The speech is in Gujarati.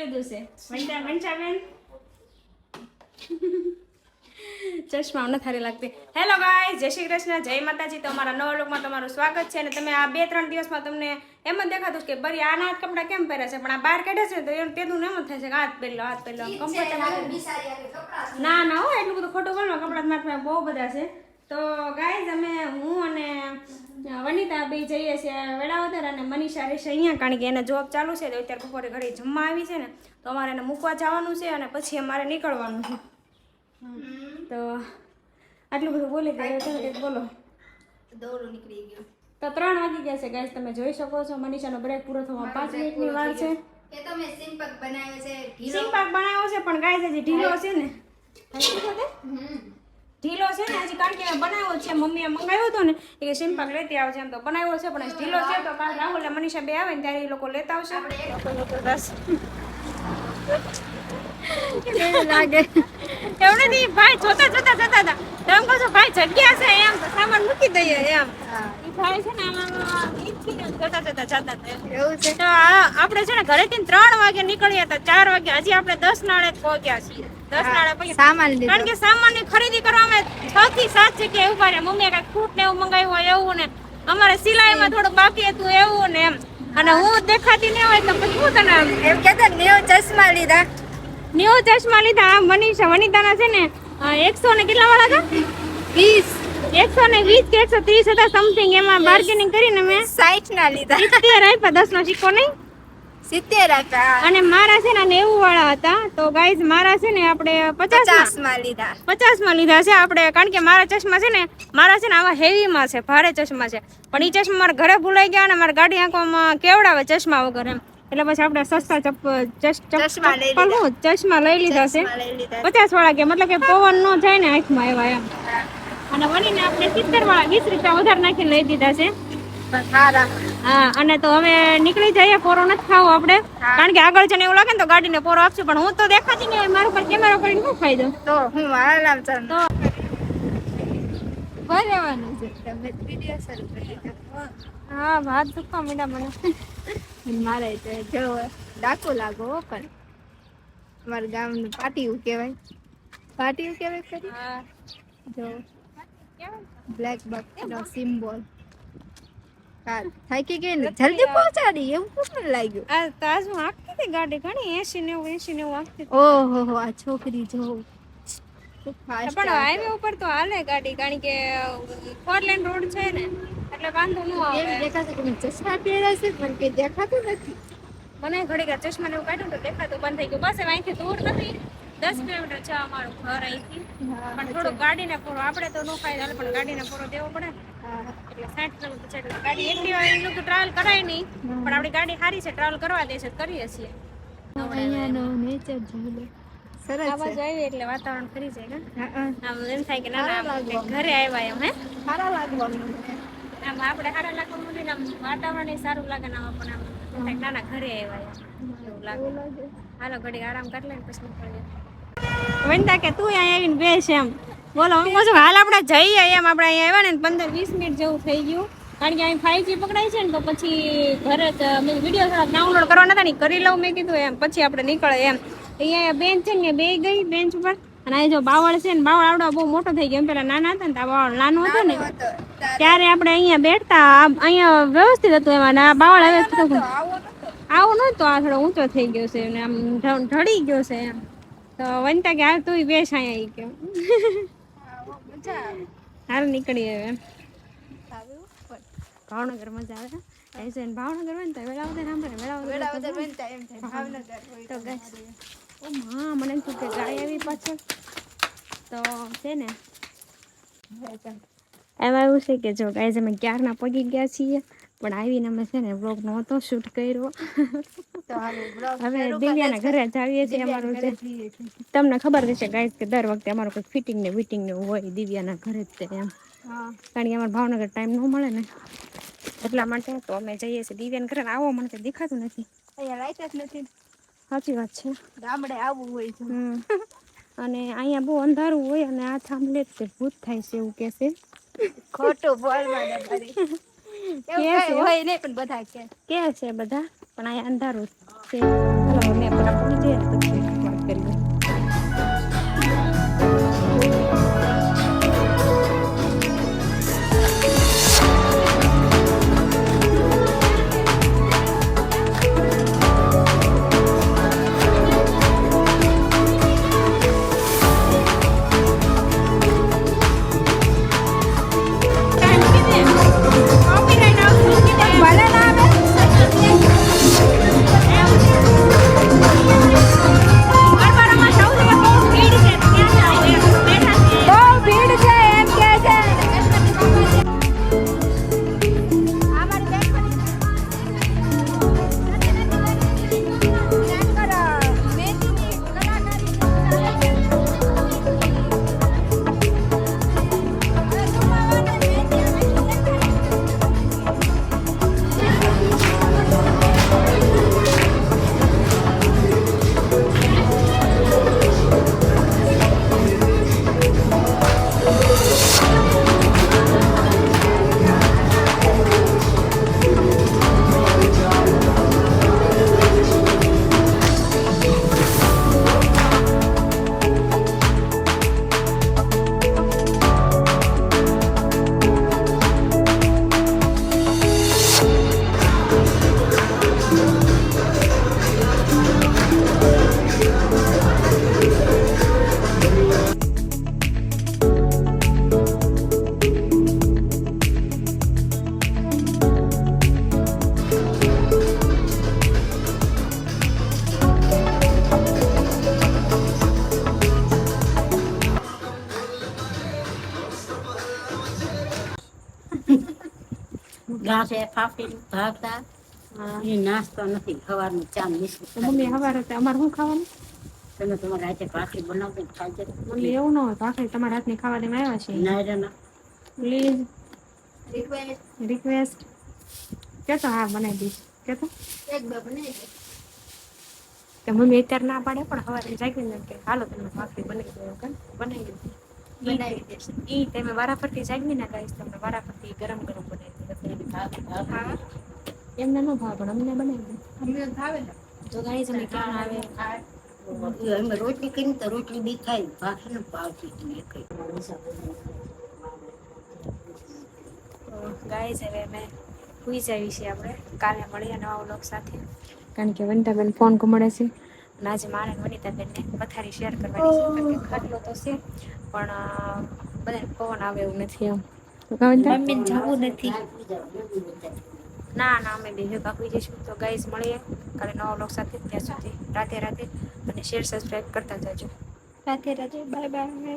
લીધું છે વંચા વંચાબેન? ચશ્મા નથી લાગતી. હેલો ગાય જય શ્રી કૃષ્ણ જય માતાજી. તો અમારા નવા લોકમાં તમારું સ્વાગત છે અને તમે આ બે ત્રણ દિવસમાં તમને એમ જ દેખાતું કે બરી આના જ કપડાં કેમ પહેરે છે? પણ આ બહાર કાઢે છે ને તો એમ તેનું એમ જ થાય છે કે હાથ પહેલો હાથ પહેલો લો. કમ્ફર્ટેબલ ના ના હો એટલું બધું ખોટું બોલો કપડાં મારા બહુ બધા છે. તો ગાય અમે હું અને વનિતા બે જઈએ છીએ વેળાવદર અને મનીષા રહેશે અહીંયા કારણ કે એને જોબ ચાલુ છે તો અત્યારે બપોરે ઘરે જમવા આવી છે ને તો અમારે એને મૂકવા જવાનું છે અને પછી અમારે નીકળવાનું છે. તો આટલું બધું બોલી ગયા તમે બોલો. દોરો નીકળી ગયો. તો ત્રણ વાગી ગયા છે ગાઈઝ તમે જોઈ શકો છો મનીષાનો બ્રેક પૂરો થવા પાંચ મિનિટની વાર છે. એ તો મેં બનાવ્યો છે પણ ગાય બનાવ્યો છે પણ હજી ઢીલો છે ને? હમ. ઢીલો છે ને હજી કારણ કે બનાવ્યો છે મમ્મીએ મંગાવ્યો હતો ને એ કે સિંગ પાક લેતી આવશે એમ તો બનાવ્યો છે પણ ઢીલો છે તો કાલ રાહુલ અને મનીષા બે આવે ને ત્યારે એ લોકો લેતા આવશે. લાગે? એવું નથી ભાઈ જોતા જોતા જતા હતા. તો કહો છો ભાઈ જગ્યા છે એમ તો સામાન મૂકી દઈએ એમ. ભાઈ છે ને આમાં જતા જતા જતા એવું છે? તો આપણે છે ને ઘરેથી ત્રણ વાગે નીકળ્યા હતા ચાર વાગે હજી આપણે દસ નાળે પહોંચ્યા છીએ. દસ નાળે પછી સામાન કારણ કે સામાનની ખરીદી કરવામાં છ થી સાત જગ્યાએ ઊભા રહ્યા. મમ્મીએ કાંઈ ફ્રૂટ ને એવું મંગાવ્યું હોય એવું ને. અમારે સિલાઈમાં થોડું બાકી હતું એવું ને એમ. અને હું. દેખાતી નહીં હોય તો પછી હું તને એમ ન્યુ ચશ્મા લીધા. ન્યુ ચશ્મા લીધા. મનીષા વનિતાના છે ને એકસો ને કેટલા વાળા હતા? વીસ. એકસો ને વીસ કે એકસો ત્રીસ હતા સમથિંગ એમાં બાર્ગેનિંગ કરીને મેં સાઠ ના લીધા. સિત્તેર આપ્યા દસ નો સિક્કો નહીં. સિત્તેર આપ્યા. અને મારા છે ને નેવું વાળા હતા. તો ગાઈઝ મારા છે ને આપણે પચાસમાં લીધા. પચાસમાં લીધા છે આપણે. કારણ કે મારા ચશ્મા છે ને મારા છે ને આવા હેવીમાં છે ભારે ચશ્મા છે. પણ એ ચશ્મા મારા ઘરે ભૂલાઈ ગયા અને મારા ગાડી આંખોમાં કેવડાવે ચશ્મા વગર એમ. એટલે પછી આપણે સસ્તા ચશ્મા લઈ લીધા. છે. પચાસ વાળા કે મતલબ કે પવન ન જાય ને આંખમાં એવા એમ. અને વનીને આપણે સિત્તેર વાળા વીસ રૂપિયા વધારે નાખીને લઈ દીધા છે. હા અને તો હવે નીકળી જઈએ પોરો નથી ખાવો આપણે. કારણ કે આગળ જઈને એવું લાગે ને તો ગાડીને પોરો આપશું પણ હું તો દેખાતી નહીં મારા પર કેમેરો કરીને શું ફાયદો તો હું આરામ ચાલ તો ભરવાનું છે. તમે વિડિયો શરૂ કરી હા ભાત દુખવા મીડા મને. મારે તો જો ડાકો લાગો પણ. અમારા ગામનું પાટિયું કહેવાય. પાટીયું કહેવાય હા. જો. બ્લેક બક નો સિમ્બોલ કાર થાકી ગઈ ને જલ્દી પહોંચાડી એવું કોને લાગ્યું આ તાજ હું આખતી હતી ગાડી ઘણી એસી નેવું એસી નેવું આખતી હતી. ઓહો હો આ છોકરી જો ખૂબ fast પણ હાઈવે ઉપર તો હાલે ગાડી કારણ કે ફોર લેન રોડ છે ને એટલે વાંધો ન એમ આવે દેખાશે કે મેં ચશ્મા પહેર્યા છે પણ કઈ દેખાતું નથી. મને ઘડી કે ચશ્મા ને એવું કાઢ્યું તો દેખાતું બંધ થઈ ગયું. બસ હવે અહીંથી દૂર નથી. દસ કિલોમીટર છે અમારું ઘર અહીંથી. પણ થોડુંક ગાડીને પૂરો આપણે તો નો ફાયદો હાલે પણ ગાડીને પૂરો દેવો પડે. એટલે સાઠ કિલોમીટર છે એટલે ગાડી એટલી વાર એનું તો ટ્રાવેલ કરાય નહીં પણ આપણી ગાડી સારી છે ટ્રાવેલ કરવા દે છે કરીએ છીએ. અહીંયાનો નેચર જોઈ સરસ આ છે એટલે વાતાવરણ ફરી જાય. આમ એમ થાય કે ના ના ઘરે આવ્યા એમ હે? સારા લાગવાનું. આમ આપણે સારા લાગવા માંડી આમ વાતાવરણ સારું લાગે ને આમ પણ આમ ના ના ઘરે આવ્યા એવું લાગે. હાલો ઘડી આરામ કરી લે પછી નીકળીએ. વનતા કે તું અહીંયા આવીને બેસ એમ. બોલો હું કહું છું હાલ આપણે જઈએ એમ. આપણે અહીંયા આવ્યા ને પંદર વીસ મિનિટ જેવું થઈ ગયું. કારણ કે અહીં ફાઈવ પકડાય છે ને તો પછી ઘરે જ મેં વીડિયો થોડા ડાઉનલોડ કરવાના હતા ને કરી લઉં મેં કીધું એમ. પછી આપણે નીકળે એમ. અહીંયા બેન્ચ છે ને બે ગઈ બેન્ચ ઉપર. અને અહીં જો બાવળ છે ને બાવળ આવડો બહુ મોટો થઈ ગયો. એમ પેલા નાના હતા ને તો આ બાવળ નાનું હતું ને ત્યારે આપણે અહીંયા બેઠતા અહીંયા વ્યવસ્થિત હતું એમાં. આ બાવળ હવે આવું નતો આ થોડો ઊંચો થઈ ગયો છે અને આમ ઢળી ગયો છે એમ. તો વનતા કે હાલ તું બેસ અહીંયા કેમ? હાલ નીકળી હવે. ભાવનગર મજા આવે. એ ને ભાવનગર હોય ને તો વેળાવદર સાંભળે વેળાવદર તો ગાય ઓ માં મને એમ થયું કે ગાય આવી પાછળ. તો છે ને. એમાં એવું છે કે જો ગાય અમે ક્યારના પગી ગયા છીએ. પણ આવીને અમે છે ને બ્લોગ નહોતો શૂટ કર્યો. હવે દિવ્યાના ઘરે જ આવીએ છીએ અમારું છે તમને ખબર હશે ગાઈસ કે દર વખતે અમારું કોઈ ફિટિંગ ને વિટિંગ ને હોય હોય દિવ્યાના ઘરે જ છે એમ. કારણ કે અમારે ભાવનગર ટાઈમ ન મળે ને. એટલા માટે તો અમે જઈએ છીએ. દિવ્યાના ઘરે આવો મને કંઈ દેખાતું નથી. અહીંયા લાઈટ જ નથી. સાચી વાત છે. ગામડે આવવું હોય છે. અને અહીંયા બહુ અંધારું હોય અને આ થાંભલે જ ભૂત થાય છે એવું કે છે. ખોટું બોલવા કે. છે? બધા? પણ અહીંયા અંધારું છે. ઘાસે ફાફી ભાગતા એ નાસ્તો નથી ખવાનું ચા તો મમ્મી સવારે તે અમારે શું ખાવાનું? તમે તમારા હાથે ભાખરી બનાવજો જજો. મમ્મી એવું ન હોય ભાખરી તમારા હાથની ખાવા દેવા આવ્યા છે. ના રે ના. પ્લીઝ. રિક્વેસ્ટ કેતો હા બનાવી દઈશ. કેતો? તો મમ્મી અત્યારે ના પાડે પણ સવારે જાગીને ને કે હાલો તમે ભાખરી બનાવી દો. કે બનાવી દઈશ બનાવી દેશે ઈ તમે વારાફરતી જાગવી ના ગાઈશ તમને વારાફરતી ગરમ ગરમ બનાવી. એમને ન ભાવ પણ અમને બનાવી તો ગાઈ અમે કેમ આવે રોટલી કરીને તો રોટલી બી ખાઈ. ભાખરી ભાવ જ ગાય છે હવે અમે સુઈ જઈએ છીએ આપણે કાલે મળીએ નવા વ્લોગ સાથે. કારણ કે વનિતાબેન ફોન ઘુમાડે છે. અને આજે મારે વનિતાબેનને પથારી શેર કરવાની છે. ખાટલો તો છે પણ બધા પવન આવે એવું નથી એમ? મમ્મીને જવું નથી. ના ના અમે બે ભેગા હોઈ જઈશું. તો ગાઈસ મળીએ. કાલે નવા બ્લોગ સાથે ત્યાં સુધી. રાતે રાતે અને શેર સબસ્ક્રાઈબ કરતા જજો. રાધે રાધે. Bye bye